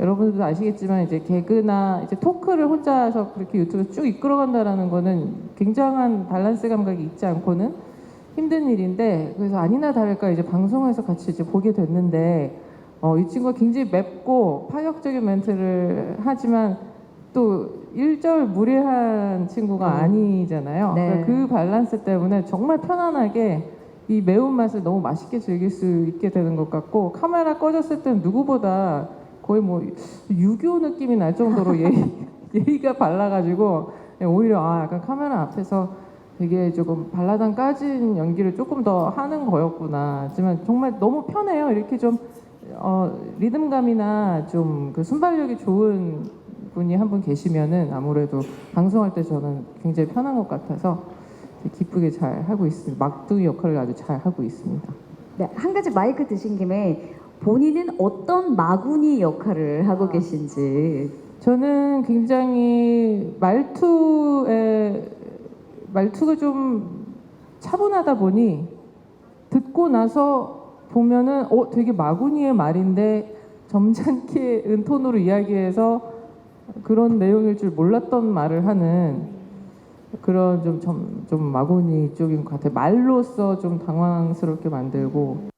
여러분들도 아시겠지만 이제 개그나 이제 토크를 혼자서 그렇게 유튜브 쭉 이끌어간다라는 거는 굉장한 밸런스 감각이 있지 않고는 힘든 일인데 그래서 아니나 다를까 이제 방송에서 같이 이제 보게 됐는데 어, 이 친구가 굉장히 맵고 파격적인 멘트를 하지만 또 일절 무례한 친구가 아니잖아요. 네. 그러니까 그 밸런스 때문에 정말 편안하게 이 매운맛을 너무 맛있게 즐길 수 있게 되는 것 같고 카메라 꺼졌을 때는 누구보다 거의 뭐 유교 느낌이 날 정도로 예의, 예의가 발라가지고 오히려 아 약간 카메라 앞에서 되게 조금 발라당 까진 연기를 조금 더 하는 거였구나. 하지만 정말 너무 편해요. 이렇게 좀 어, 리듬감이나 좀 그 순발력이 좋은 분이 한 분 계시면은 아무래도 방송할 때 저는 굉장히 편한 것 같아서 기쁘게 잘 하고 있습니다. 막둥이 역할을 아주 잘 하고 있습니다. 네, 한 가지 마이크 드신 김에 본인은 어떤 마구니 역할을 하고 계신지. 저는 굉장히 말투에 말투가 좀 차분하다 보니 듣고 나서 보면은 어 되게 마구니의 말인데 점잖게 은톤으로 이야기해서 그런 내용일 줄 몰랐던 말을 하는 그런 좀 좀 좀 마구니 쪽인 것 같아요. 말로써 좀 당황스럽게 만들고